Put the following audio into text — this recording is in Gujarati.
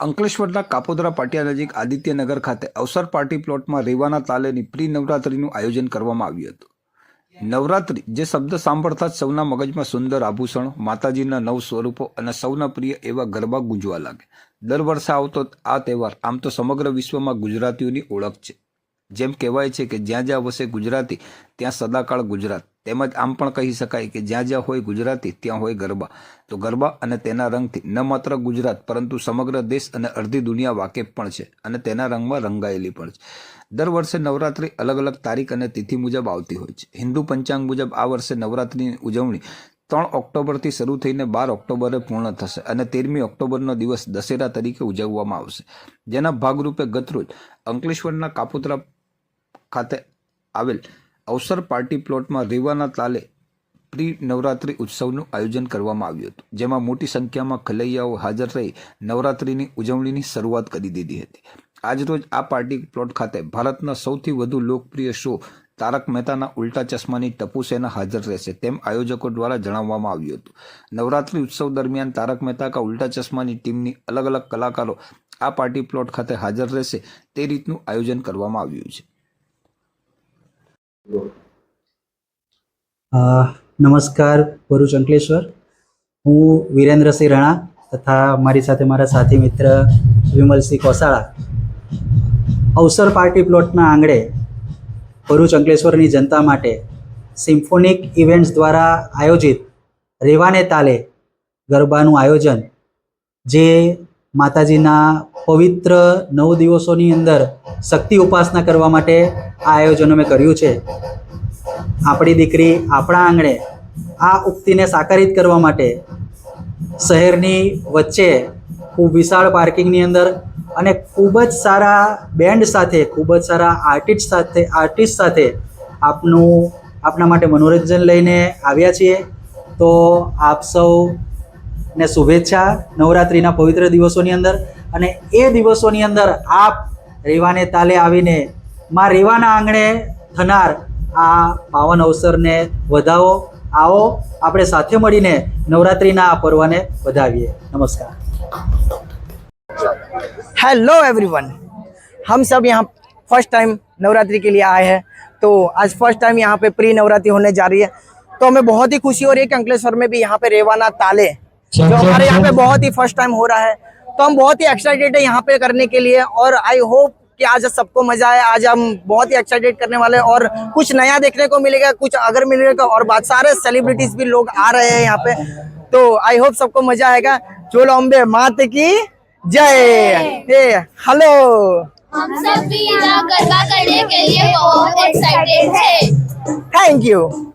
અંકલેશ્વરના કાપોદરા પાટિયા નજીક આદિત્યનગર ખાતે અવસર પાર્ટી પ્લોટમાં રેવાના તાલેની પ્રી નવરાત્રીનું આયોજન કરવામાં આવ્યું હતું. નવરાત્રી, જે શબ્દ સાંભળતા જ સૌના મગજમાં સુંદર આભૂષણો, માતાજીના નવ સ્વરૂપો અને સૌના પ્રિય એવા ગરબા ગુંજવા લાગે દર વર્ષે આવતો આ તહેવાર આમ તો સમગ્ર વિશ્વમાં ગુજરાતીઓની ઓળખ છે. જેમ કહેવાય છે કે જ્યાં જ્યાં વસે ગુજરાતી, ત્યાં સદાકાળ ગુજરાત. તેમજ આમ પણ કહી શકાય કે જ્યાં જ્યાં હોય ગુજરાતી, ત્યાં હોય ગરબા. તો ગરબા અને તેના રંગથી, ન માત્ર ગુજરાત, પરંતુ સમગ્ર દેશ અને અડધી દુનિયા વાકેફ પણ છે અને તેના રંગમાં રંગાયેલી પણ છે. દર વર્ષે નવરાત્રી અલગ અલગ તારીખ અને તિથિ મુજબ આવતી હોય છે. હિન્દુ પંચાંગ મુજબ આ વર્ષે નવરાત્રીની ઉજવણી ત્રણ ઓક્ટોબરથી શરૂ થઈને બાર ઓક્ટોબરે પૂર્ણ થશે અને તેરમી ઓક્ટોબરનો દિવસ દશેરા તરીકે ઉજવવામાં આવશે. જેના ભાગરૂપે ગતરોજ અંકલેશ્વરના કાપોદ્રા ખાતે આવેલ અવસર પાર્ટી પ્લોટમાં રેવાના તાલે પ્રી નવરાત્રિ ઉત્સવનું આયોજન કરવામાં આવ્યું હતું, જેમાં મોટી સંખ્યામાં ખલૈયાઓ હાજર રહી નવરાત્રિની ઉજવણીની શરૂઆત કરી દીધી હતી. આજરોજ આ પાર્ટી પ્લોટ ખાતે ભારતના સૌથી વધુ લોકપ્રિય શો તારક મહેતાના ઉલ્ટા ચશ્માની ટપુ સેના હાજર રહેશે તેમ આયોજકો દ્વારા જણાવવામાં આવ્યું હતું. નવરાત્રિ ઉત્સવ દરમિયાન તારક મહેતા કા ઉલ્ટા ચશ્માની ટીમની અલગ અલગ કલાકારો આ પાર્ટી પ્લોટ ખાતે હાજર રહેશે તે રીતનું આયોજન કરવામાં આવ્યું છે. નમસ્કાર ભરૂચ અંકલેશ્વર હું વિરેન્દ્રસિંહ રાણા તથા મારી સાથે મારા સાથી મિત્ર વિમલસિંહ કોસાળા. અવસર પાર્ટી પ્લોટના આંગણે ભરૂચ અંકલેશ્વરની જનતા માટે સિમ્ફોનિક ઇવેન્ટ્સ દ્વારા આયોજિત રેવાને તાલે ગરબાનું આયોજન, જે માતાજીના પવિત્ર નવ દિવસોની અંદર શક્તિ ઉપાસના કરવા માટે આ આયોજન અમે કર્યું છે. આપણી દીકરી આપણા આંગણે આ ઉક્તિને સાકારિત કરવા માટે શહેરની વચ્ચે ખૂબ વિશાળ પાર્કિંગની અંદર અને ખૂબ જ સારા બેન્ડ સાથે, ખૂબ જ સારા આર્ટિસ્ટ સાથે આર્ટિસ્ટ સાથે આપનું, આપના માટે મનોરંજન લઈને આવ્યા છીએ. તો આપ સૌને શુભેચ્છા નવરાત્રિના પવિત્ર દિવસોની અંદર અને એ દિવસોની અંદર આપ રેવાને તાલે આવીને માં રેવાના આંગણે થનાર આ પાવન અવસરને વધાવો આવો આપણે સાથે મળીને નવરાત્રિના આ પર્વને વધાવીએ નમસ્કાર हेलो एवरीवन हम सब यहाँ फर्स्ट टाइम नवरात्रि के लिए आए हैं तो आज फर्स्ट टाइम यहाँ पे प्री नवरात्रि होने जा रही है तो हमें बहुत ही खुशी हो रही है कि अंकलेश्वर में भी यहाँ पे रेवाना ताले जो हमारे यहाँ पे बहुत ही फ़र्स्ट टाइम हो रहा है तो हम बहुत ही एक्साइटेड है यहाँ पे करने के लिए और आई होप कि आज सबको मज़ा आए आज हम बहुत ही एक्साइटेड करने वाले हैं और कुछ नया देखने को मिलेगा कुछ अगर मिलेगा और बात सारे सेलिब्रिटीज भी लोग आ रहे हैं यहाँ पे तो आई होप सबको मज़ा आएगा। चोलो अम्बे मात की जय। हेलो हम सब भी यहाँ गरबा करने के लिए बहुत एक्साइटेड है। Thank you